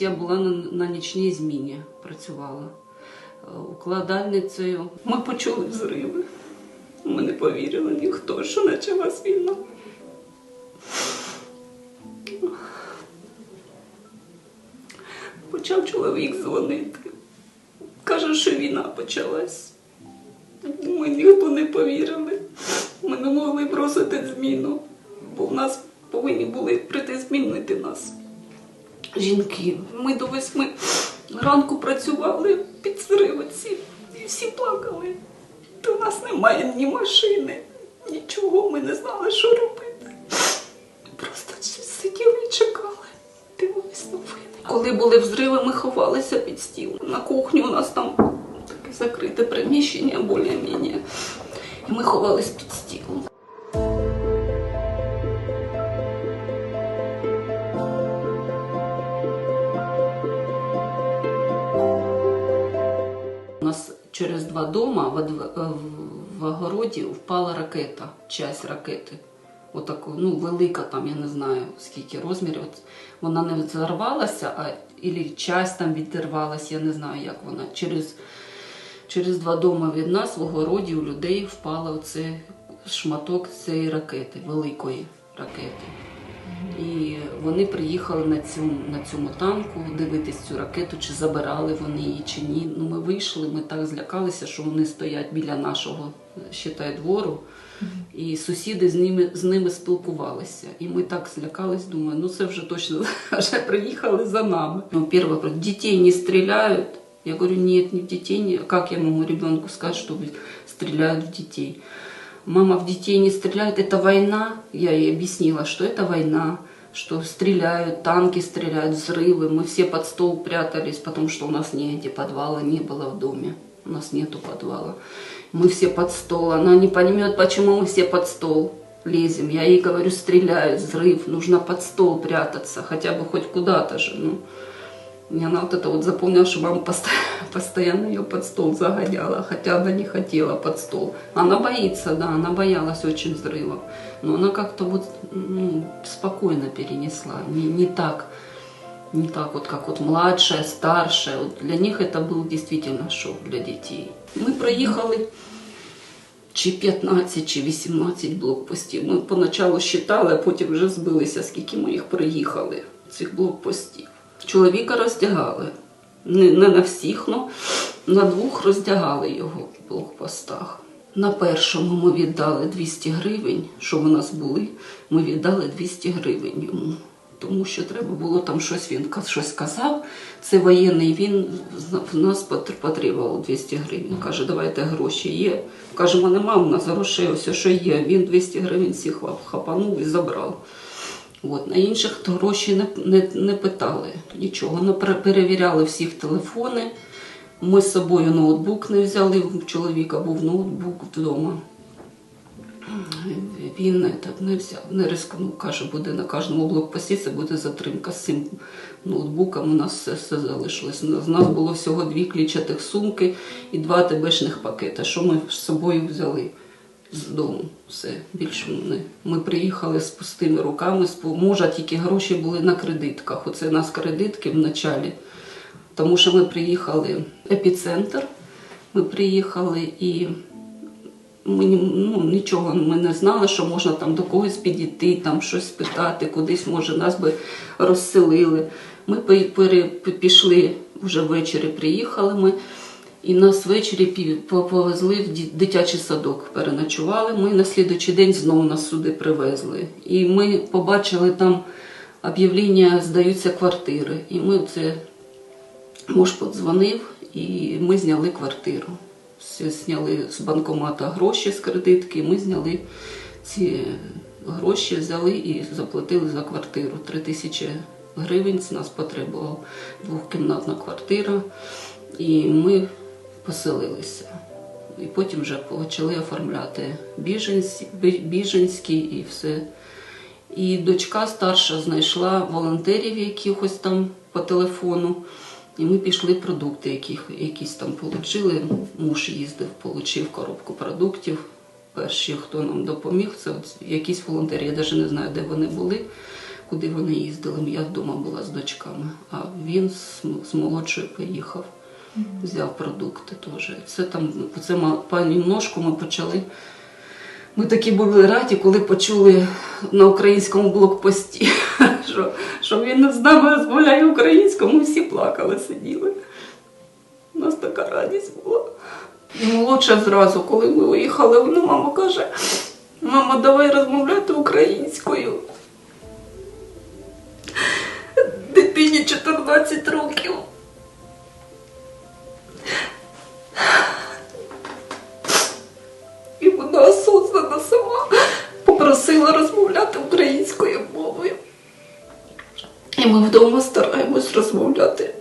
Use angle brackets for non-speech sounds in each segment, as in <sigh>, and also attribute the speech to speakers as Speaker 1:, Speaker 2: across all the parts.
Speaker 1: Я була на, нічній зміні, працювала е, укладальницею. Ми почули взриви. Ми не повірили ніхто, що почалась війна. Почав чоловік дзвонити. Каже, що війна почалась. Ми ніхто не повірили. Ми не могли бросити зміну, бо в нас повинні були прийти змінити нас. Жінки. Ми до восьми ранку працювали під зривоці і всі плакали. В нас немає ні машини, нічого, ми не знали, що робити. Просто сиділи і чекали. Дивились новини. Коли були взриви, ми ховалися під стіл. На кухні у нас там таке закрите приміщення, більш-менш. І ми ховались дома в, одв- в огороді впала ракета, часть ракети. Отаку, ну, велика там, я не знаю скільки розмірів. От вона не взорвалася, а і часть там відірвалася, я не знаю, як вона. Через, через два дома від нас в огороді у людей впала оце шматок цієї ракети, великої ракети. І вони приїхали на цьому, на цьому танку дивитись цю ракету, чи забирали вони її, чи ні. Ну, ми вийшли, ми так злякалися, що вони стоять біля нашого считай, двору. І сусіди з ними, з ними спілкувалися. І ми так злякались, думаю, ну це вже точно <laughs> вже приїхали за нами. Ну, перше, говорю, дітей не стріляють. Я говорю, нет, не в детей. Не... Как я могу ребенку сказать, что стреляют в детей? Мама, в детей не стреляют, это война. Я ей объяснила, что это война, Что стреляют, танки стреляют, взрывы. Мы все под стол прятались, потому что у нас негде, подвала не было в доме. У нас нету подвала. Мы все под стол. Она не поймет, почему мы все под стол лезем. Я ей говорю, стреляют, взрыв, нужно под стол прятаться, хотя бы хоть куда-то же. Ну. И она вот это вот запомнила, что мама постоянно, <laughs> постоянно ее под стол загоняла, хотя она не хотела под стол. Она боится, да, она боялась очень взрывов. Но она как-то вот ну, спокойно перенесла, не, не так, не так вот, как вот младшая, старшая. Вот для них это был действительно шок для детей. Ми проїхали чи 15, чи 18 блокпостів. Ми поначалу считали, а потім вже збилися, скільки ми їх проїхали, цих блокпостів. Чоловіка роздягали. Не, не на всіх, але на двох роздягали його в блокпостах. На першому ми віддали 200 гривень, що в нас були, ми віддали 200 гривень йому. Тому що треба було там щось, він щось казав. Це воєнний, він в нас потребував 200 гривень. Каже, давайте гроші є. Кажемо, нема у нас грошей, ось що є. Він 200 гривень всіх хапанув і забрав. От, на інших гроші не, не, не питали нічого. Не пере- перевіряли всіх телефони. Ми з собою ноутбук не взяли, у чоловіка був ноутбук вдома. Він так не взяв, не рискнув. Каже, буде на кожному блокпості, це буде затримка з цим ноутбуком. У нас все, все залишилось. У нас- було всього дві клітчатих сумки і два ТБшних пакети. Що ми з собою взяли з дому? Все більше не. Ми приїхали з пустими руками. з Може, тільки гроші були на кредитках. Оце нас кредитки в началі. Тому що ми приїхали в епіцентр. Ми приїхали і ми ну, нічого ми не знали, що можна там до когось підійти, там щось спитати, кудись, може, нас би розселили. Ми пішли вже ввечері, приїхали ми, і нас ввечері по- повезли в дитячий садок. Переночували. Ми на слідуючий день знову нас сюди привезли. І ми побачили там об'явлення, здаються квартири. І ми це Муж подзвонив і ми зняли квартиру. Все зняли з банкомата гроші з кредитки. Ми зняли ці гроші, взяли і заплатили за квартиру. Три тисячі гривень з нас потребувала двохкімнатна квартира. І ми поселилися. І потім вже почали оформляти біженці, біженські і все. І дочка старша знайшла волонтерів якихось там по телефону. І ми пішли продукти, яких, якісь там отримали. Муж їздив, отримав коробку продуктів. Перші, хто нам допоміг, це от якісь волонтери. Я навіть не знаю, де вони були. куди вони їздили. Я вдома була з дочками, а він з молодшою поїхав, взяв продукти теж. Це там, це понемножку ми почали. Ми такі були раді, коли почули на українському блокпості, <laughs> що, що він з нами розмовляє українською, всі плакали, сиділи. У нас така радість була. І молодша зразу, коли ми виїхали, вона мама каже: мама, давай розмовляти українською. Дитині 14 років. Попросила розмовляти українською мовою. І ми вдома стараємось розмовляти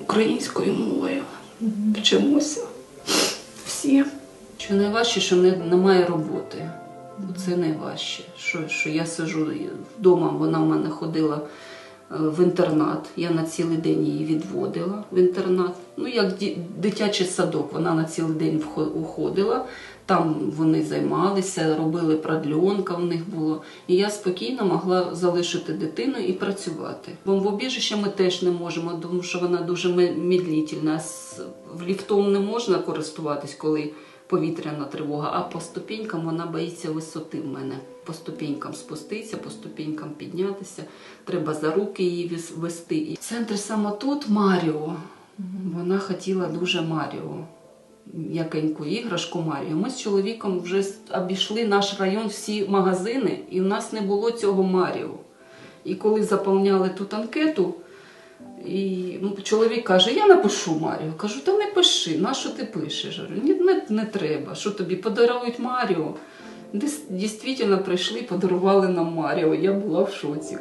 Speaker 1: українською мовою. Вчимося всі. Що найважче, що не, немає роботи. Це найважче. Що, що я сижу вдома, вона в мене ходила в інтернат. Я на цілий день її відводила в інтернат. Ну, як дитячий садок, вона на цілий день уходила. Там вони займалися, робили продльонка в них було. І я спокійно могла залишити дитину і працювати. Бомбоубіжище ми теж не можемо, тому що вона дуже ме- медлительна. С- В ліфтом не можна користуватись, коли повітряна тривога, а по ступенькам вона боїться висоти в мене. По ступенькам спуститися, по ступенькам піднятися. Треба за руки її вести. Центр саме тут Маріо. Вона хотіла дуже Маріо. Якеньку іграшку Маріо. Ми з чоловіком вже обійшли наш район всі магазини, і в нас не було цього Маріо. І коли заповняли тут анкету, і ну, чоловік каже: Я напишу Маріо. Кажу, та не пиши, на що ти пишеш? Ні, не, не треба. Що тобі подарують Маріо? Дійсно прийшли, подарували нам Маріо. Я була в шоці.